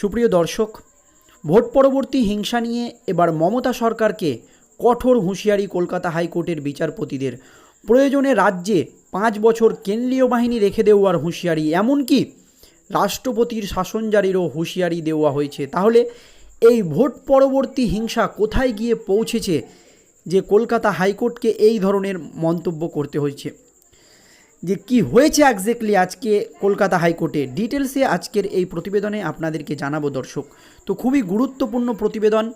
সুপ্রিয় দর্শক, ভোট পরবর্তী হিংসা নিয়ে এবার মমতা সরকারকে কঠোর হুঁশিয়ারি কলকাতা হাইকোর্টের বিচারপতিদের। প্রয়োজনে রাজ্যে পাঁচ বছর কেন্দ্রীয় বাহিনী রেখে দেওয়ার হুঁশিয়ারি, এমনকি রাষ্ট্রপতির শাসন জারিরও হুঁশিয়ারি দেওয়া হয়েছে। তাহলে এই ভোট পরবর্তী হিংসা কোথায় গিয়ে পৌঁছেছে যে কলকাতা হাইকোর্টকে এই ধরনের মন্তব্য করতে হয়েছে? যে কি হয়েছে একজ্যাক্টলি আজকে কলকাতা হাইকোর্টে? ডিটেলসে আজকের এই প্রতিবেদনে আপনাদেরকে জানাব দর্শক। তো খুবই গুরুত্বপূর্ণ প্রতিবেদন।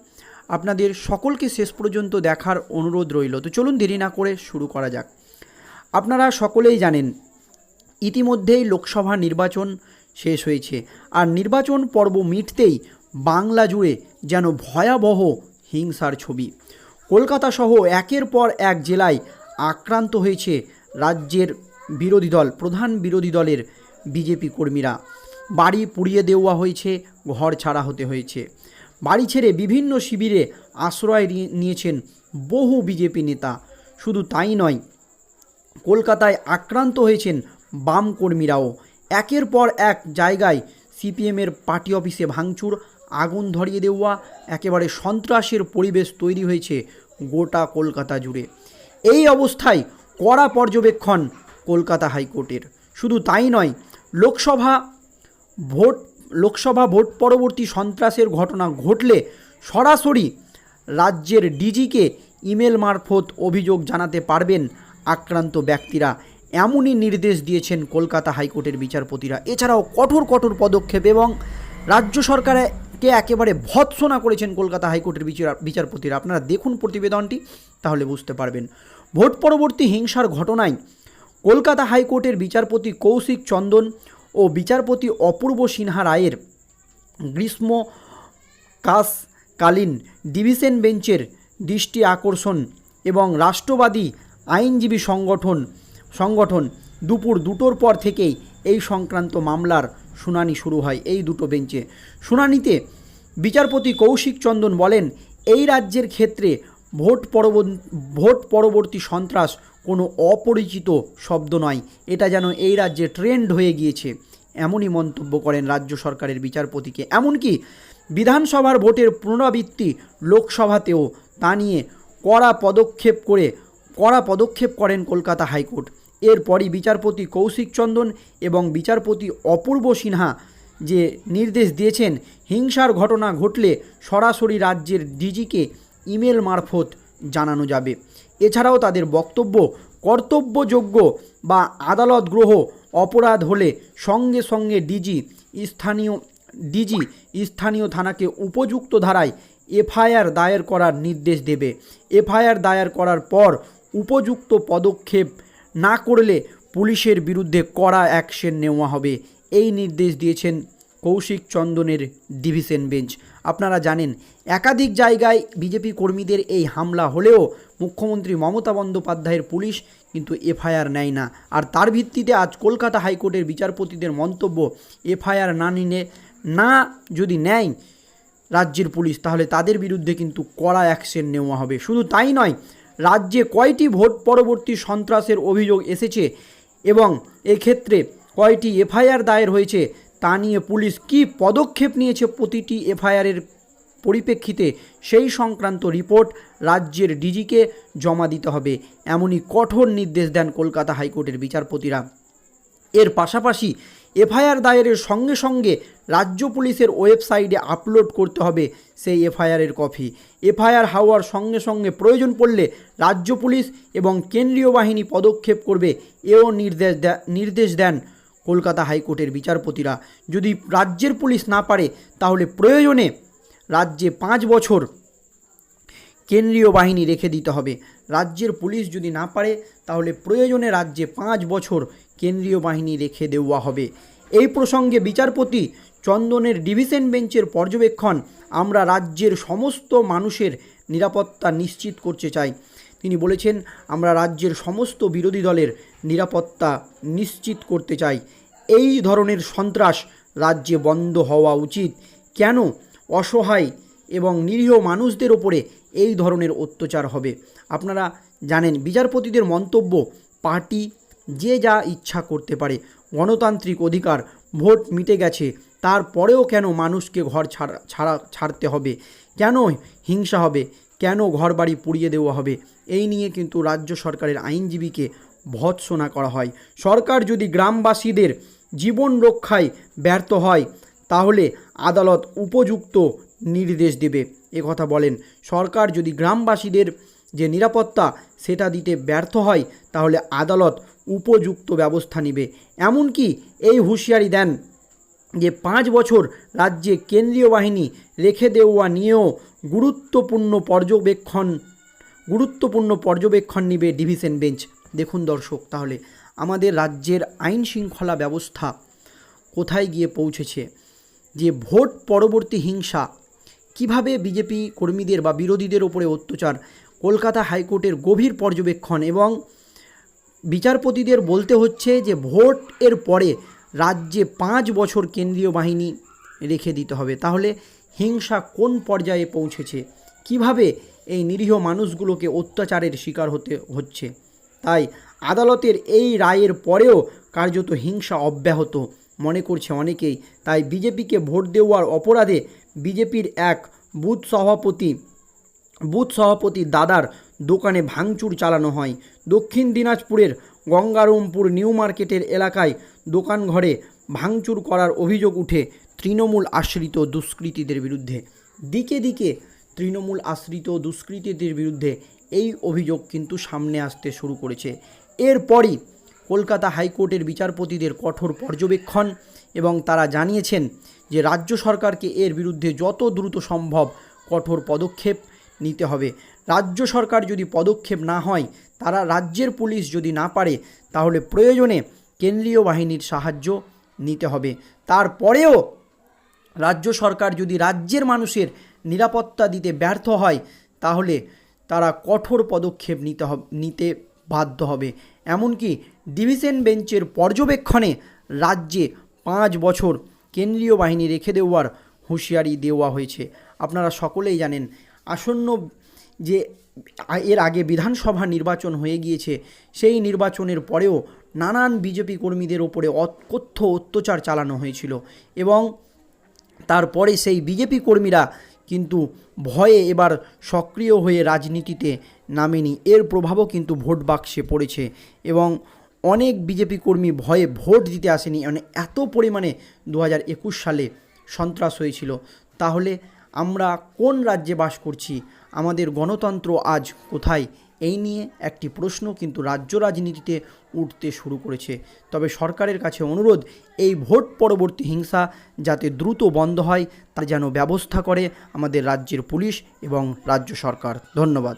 আপনাদের সকলকে শেষ পর্যন্ত দেখার অনুরোধ রইল। তো চলুন দেরি না করে শুরু করা যাক। আপনারা সকলেই জানেন, ইতিমধ্যেই লোকসভা নির্বাচন শেষ হয়েছে। আর নির্বাচন পর্ব মিটতেই বাংলা জুড়ে যেন ভয়াবহ হিংসার ছবি। কলকাতা সহ একের পর এক জেলায় আক্রান্ত হয়েছে রাজ্যের বিরোধী দল, প্রধান বিরোধী দলের বিজেপি কর্মীরা। বাড়ি পুড়িয়ে দেওয়া হয়েছে, ঘর ছাড়া হতে হয়েছে। বাড়ি ছেড়ে বিভিন্ন শিবিরে আশ্রয় নিয়ে- নিয়েছেন বহু বিজেপি নেতা। শুধু তাই নয়, কলকাতায় আক্রান্ত হয়েছেন বাম কর্মীরাও। একের পর এক জায়গায় সিপিএমের পার্টি অফিসে ভাঙচুর, আগুন ধরিয়ে দেওয়া, একেবারে সন্ত্রাসের পরিবেশ তৈরি হয়েছে গোটা কলকাতা জুড়ে। এই অবস্থায় কড়া পর্যবেক্ষণ কলকাতা হাইকোর্টের। শুধু তাই নয়, লোকসভা ভোট লোকসভা ভোট পরবর্তী সন্ত্রাসের ঘটনা ঘটলে সরাসরি রাজ্যের ডিজিকে ইমেল মারফত অভিযোগ জানাতে পারবেন আক্রান্ত ব্যক্তিরা। এমনই নির্দেশ দিয়েছেন কলকাতা হাইকোর্টের বিচারপতিরা। এছাড়াও কঠোর কঠোর পদক্ষেপ এবং রাজ্য সরকারকে একেবারে ভৎসনা করেছেন কলকাতা হাইকোর্টের বিচার, বিচারপতিরা। আপনারা দেখুন প্রতিবেদনটি, তাহলে বুঝতে পারবেন। ভোট পরবর্তী হিংসার ঘটনায় কলকাতা হাইকোর্টের বিচারপতি কৌশিক চন্দন ও বিচারপতি অপূর্ব সিনহা রায়ের গ্রীষ্ম কালীন ডিভিশন বেঞ্চের দৃষ্টি আকর্ষণ এবং রাষ্ট্রবাদী আইনজীবী সংগঠন সংগঠন দুপুর দুটোর পর থেকেই এই সংক্রান্ত মামলার শুনানি শুরু হয় এই দুটো বেঞ্চে। শুনানিতে বিচারপতি কৌশিক চন্দন বলেন, এই রাজ্যের ক্ষেত্রে ভোট পরবর্তী ভোট পরবর্তী সন্ত্রাস কোনো অপরিচিত শব্দ নয়। এটা যেন এই রাজ্যে ট্রেন্ড হয়ে গিয়েছে। এমনই মন্তব্য করেন রাজ্য সরকারের বিচারপতিকে। এমনকি বিধানসভার ভোটের পুনরাবৃত্তি লোকসভাতেও তা নিয়ে কড়া পদক্ষেপ করে কড়া পদক্ষেপ করেন কলকাতা হাইকোর্ট। এরপরই বিচারপতি কৌশিক চন্দন এবং বিচারপতি অপূর্ব সিনহা যে নির্দেশ দিয়েছেন, হিংসার ঘটনা ঘটলে সরাসরি রাজ্যের ডিজিকে ইমেল মারফত জানানো যাবে। এছাড়াও তাদের বক্তব্য, কর্তব্যযোগ্য বা আদালত গ্রহ অপরাধ হলে সঙ্গে সঙ্গে ডিজি স্থানীয় ডিজি স্থানীয় থানাকে উপযুক্ত ধারায় এফআইআর দায়ের করার নির্দেশ দেবে। এফআইআর দায়ের করার পর উপযুক্ত পদক্ষেপ না করলে পুলিশের বিরুদ্ধে কড়া অ্যাকশন নেওয়া হবে। এই নির্দেশ দিয়েছেন কৌশিক চন্দনের ডিভিশন বেঞ্চ। আপনারা জানেন, একাধিক জায়গায় বিজেপি কর্মীদের এই হামলা হলেও মুখ্যমন্ত্রী মমতা বন্দ্যোপাধ্যায়ের পুলিশ কিন্তু এফআইআর নেয় না। আর তার ভিত্তিতে আজ কলকাতা হাইকোর্টের বিচারপতিদের মন্তব্য, এফআইআর না নিলে, না যদি নেয় রাজ্যের পুলিশ, তাহলে তাদের বিরুদ্ধে কিন্তু কড়া অ্যাকশন নেওয়া হবে। শুধু তাই নয়, রাজ্যে কয়টি ভোট পরবর্তী সন্ত্রাসের অভিযোগ এসেছে এবং এক্ষেত্রে কয়টি এফআইআর দায়ের হয়েছে তা নিয়ে পুলিশ কী পদক্ষেপ নিয়েছে প্রতিটি এফআইআরের পরিপ্রেক্ষিতে? সেই সংক্রান্ত রিপোর্ট রাজ্যের ডিজিকে জমা দিতে হবে। এমনই কঠোর নির্দেশ দেন কলকাতা হাইকোর্টের বিচারপতিরা। এর পাশাপাশি এফআইআর দায়েরের সঙ্গে সঙ্গে রাজ্য পুলিশের ওয়েবসাইটে আপলোড করতে হবে সেই এফআইআরের কপি। এফআইআর হওয়ার সঙ্গে সঙ্গে প্রয়োজন পড়লে রাজ্য পুলিশ এবং কেন্দ্রীয় বাহিনী পদক্ষেপ করবে। এও নির্দেশ নির্দেশ দেন কলকাতা হাইকোর্টের বিচারপতিরা। যদি রাজ্যের পুলিশ না পারে, তাহলে প্রয়োজনে রাজ্যে পাঁচ বছর কেন্দ্রীয় বাহিনী রেখে দিতে হবে। রাজ্যের পুলিশ যদি না পারে, তাহলে প্রয়োজনে রাজ্যে পাঁচ বছর কেন্দ্রীয় বাহিনী রেখে দেওয়া হবে। এই প্রসঙ্গে বিচারপতি চন্দনের ডিভিশন বেঞ্চের পর্যবেক্ষণ আমরা রাজ্যের সমস্ত মানুষের নিরাপত্তা নিশ্চিত করতে চাই। তিনি বলেছেন, আমরা রাজ্যের সমস্ত বিরোধী দলের নিরাপত্তা নিশ্চিত করতে চাই। এই ধরনের সন্ত্রাস রাজ্যে বন্ধ হওয়া উচিত। কেন? অসহায় এবং নিরীহ মানুষদের ওপরে এই ধরনের অত্যাচার হবে। আপনারা জানেন, বিচারপতিদের মন্তব্য, পার্টি যে যা ইচ্ছা করতে পারে। গণতান্ত্রিক অধিকার, ভোট মিটে গেছে। তারপরেও কেন মানুষকে ঘর ছাড়া ছাড়া, ছাড়তে হবে? কেন হিংসা হবে? কেন ঘরবাড়ি পুড়িয়ে দেওয়া হবে? এই নিয়ে কিন্তু রাজ্য সরকারের আইনজীবীকে ভৎসনা করা হয়। সরকার যদি গ্রামবাসীদের জীবন রক্ষায় ব্যর্থ হয়, তাহলে আদালত উপযুক্ত নির্দেশ দেবে। কথা বলেন, সরকার যদি গ্রামবাসীদের যে নিরাপত্তা সেটা দিতে ব্যর্থ হয়, তাহলে আদালত উপযুক্ত ব্যবস্থা নেবে। এমনকি এই হুঁশিয়ারি দেন যে পাঁচ বছর রাজ্যে কেন্দ্রীয় বাহিনী রেখে দেওয়া নিয়েও গুরুত্বপূর্ণ পর্যবেক্ষণ গুরুত্বপূর্ণ পর্যবেক্ষণ নিবে ডিভিশন বেঞ্চ। দেখুন দর্শক, তাহলে আমাদের রাজ্যের আইন শৃঙ্খলা ব্যবস্থা কোথায় গিয়ে পৌঁছেছে? যে ভোট পরবর্তী হিংসা, কীভাবে বিজেপি কর্মীদের বা বিরোধীদের ওপরে অত্যাচার, কলকাতা হাইকোর্টের গভীর পর্যবেক্ষণ এবং বিচারপতিদের বলতে হচ্ছে যে ভোট এর পরে রাজ্যে পাঁচ বছর কেন্দ্রীয় বাহিনী রেখে দিতে হবে। তাহলে হিংসা কোন পর্যায়ে পৌঁছেছে? কীভাবে এই নিরীহ মানুষগুলোকে অত্যাচারের শিকার হতে হচ্ছে? তাই আদালতের এই রায়ের পরেও কার্যত হিংসা অব্যাহত মনে করছে অনেকেই। তাই বিজেপিকে ভোট দেওয়ার অপরাধে বিজেপির এক বুথ সভাপতি বুথ সভাপতি দাদার দোকানে ভাঙচুর চালানো হয়। দক্ষিণ দিনাজপুরের গঙ্গারামপুর নিউ মার্কেটের এলাকায় দোকানঘরে ভাঙচুর করার অভিযোগ উঠে তৃণমূল আশ্রিত দুষ্কৃতীদের বিরুদ্ধে। দিকে দিকে তৃণমূল আশ্রিত দুষ্কৃতীদের বিরুদ্ধে এই অভিযোগ কিন্তু সামনে আসতে শুরু করেছে। এরপরই কলকাতা হাইকোর্টের বিচারপতিদের কঠোর পর্যবেক্ষণ এবং তারা জানিয়েছেন যে রাজ্য সরকারকে এর বিরুদ্ধে যত দ্রুত সম্ভব কঠোর পদক্ষেপ নিতে হবে। রাজ্য সরকার যদি পদক্ষেপ না হয়, তারা রাজ্যের পুলিশ যদি না পারে, তাহলে প্রয়োজনে কেন্দ্রীয় বাহিনীর সাহায্য নিতে হবে। তারপরেও রাজ্য সরকার যদি রাজ্যের মানুষের নিরাপত্তা দিতে ব্যর্থ হয়, তাহলে তারা কঠোর পদক্ষেপ নিতে নিতে বাধ্য হবে। এমনকি ডিভিশন বেঞ্চের পর্যবেক্ষণে রাজ্যে পাঁচ বছর কেন্দ্রীয় বাহিনী রেখে দেওয়ার হুঁশিয়ারি দেওয়া হয়েছে। আপনারা সকলেই জানেন, আসন্ন যে এর আগে বিধানসভা নির্বাচন হয়ে গিয়েছে, সেই নির্বাচনের পরেও নানান বিজেপি কর্মীদের ওপরে অকথ্য অত্যাচার চালানো হয়েছিল এবং তারপরে সেই বিজেপি কর্মীরা কিন্তু ভয়ে এবার সক্রিয় হয়ে রাজনীতিতে নামেনি। এর প্রভাবও কিন্তু ভোট বাক্সে পড়েছে এবং অনেক বিজেপি কর্মী ভয়ে ভোট দিতে আসেনি। মানে এত পরিমাণে দু হাজার একুশ সালে সন্ত্রাস হয়েছিল। তাহলে আমরা কোন রাজ্যে বাস করছি? আমাদের গণতন্ত্র আজ কোথায়? এই নিয়ে একটি প্রশ্ন কিন্তু রাজ্য রাজনীতিতে উঠতে শুরু করেছে। তবে সরকারের কাছে অনুরোধ, এই ভোট পরবর্তী হিংসা যাতে দ্রুত বন্ধ হয়, তা যেন ব্যবস্থা করে আমাদের রাজ্যের পুলিশ এবং রাজ্য সরকার। ধন্যবাদ।